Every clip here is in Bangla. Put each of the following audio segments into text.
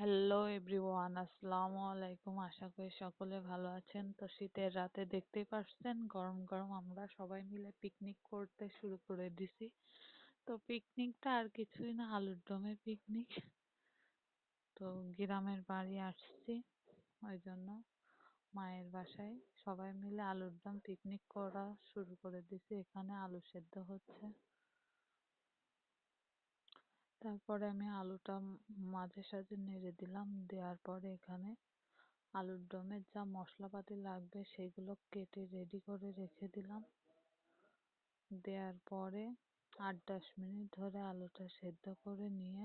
হ্যালো এভরিওয়ান আসসালামু আলাইকুম আশা করি সকলে ভালো আছেন। তো শীতের রাতে দেখতেই পাচ্ছেন গরম গরম আমরা সবাই মিলে পিকনিক করতে শুরু করে দিছি। তো পিকনিকটা আর কিছুই না, আলুর দমে পিকনিক তো গ্রামের বাড়ি আসছি ওই জন্য মায়ের বাসায়। সবাই মিলে আলুর দম পিকনিক করা শুরু করে দিছি। এখানে আলু সেদ্ধ হচ্ছে। তারপরে আমি আলুটা মাঝে সাঝে নেড়ে দিলাম। দেওয়ার পরে এখানে আলুর দমের যা মশলাপাতি লাগবে সেগুলো কেটে রেডি করে রেখে দিলাম। দেওয়ার পরে আট দশ মিনিট ধরে আলুটা সেদ্ধ করে নিয়ে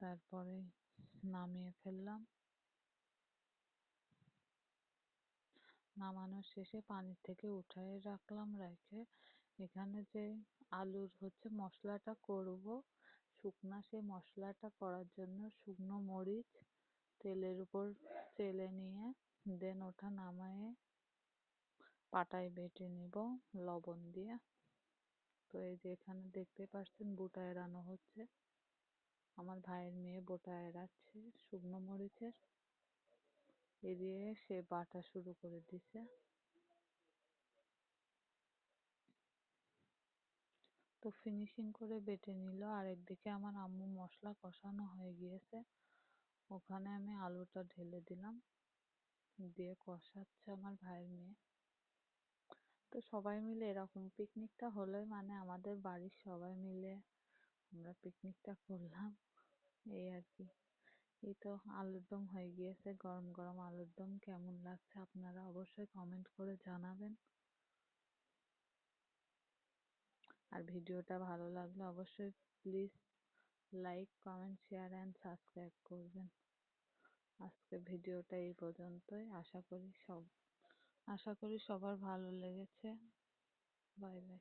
তারপরে নামিয়ে ফেললাম। নামানোর শেষে পানি থেকে উঠায় রাখলাম রেখে এখানে যে আলুর হচ্ছে মশলাটা করব, শুকনা সেই মশলাটা করার জন্য শুকনো মরিচ তেলের উপর তেলে নিয়ে দেন ওটা নামায়ে পাটায় বেটে নিব লবণ দিয়ে। তো এই যে এখানে দেখতে পাচ্ছেন বুটা এড়ানো হচ্ছে। আমার ভাইয়ের মেয়ে বোটা এড়াচ্ছে শুকনো মরিচের। এড়িয়ে সে বাটা শুরু করে দিছে। তো ফিনিশিং করে বেটে নিল। আর একদিকে আমার আম্মু মশলা কষানো হয়ে গিয়েছে। ওখানে আমি আলুটা ঢেলে দিলাম। দিয়ে কষাচ্ছে আমার ভাইয়ের মেয়ে। তো সবাই মিলে এরকম পিকনিকটা হলে মানে আমাদের বাড়ির সবাই মিলে আমরা পিকনিকটা করলাম। এই আর কি। এই তো আলুর দম হয়ে গিয়েছে। গরম গরম আলুর দম কেমন লাগছে আপনারা অবশ্যই কমেন্ট করে জানাবেন। আর ভিডিওটা ভালো লাগলে অবশ্যই please like comment share and subscribe করবেন। আজকে ভিডিওটা এই পর্যন্তই। আশা করি সব, আশা করি সবার ভালো লেগেছে। Bye bye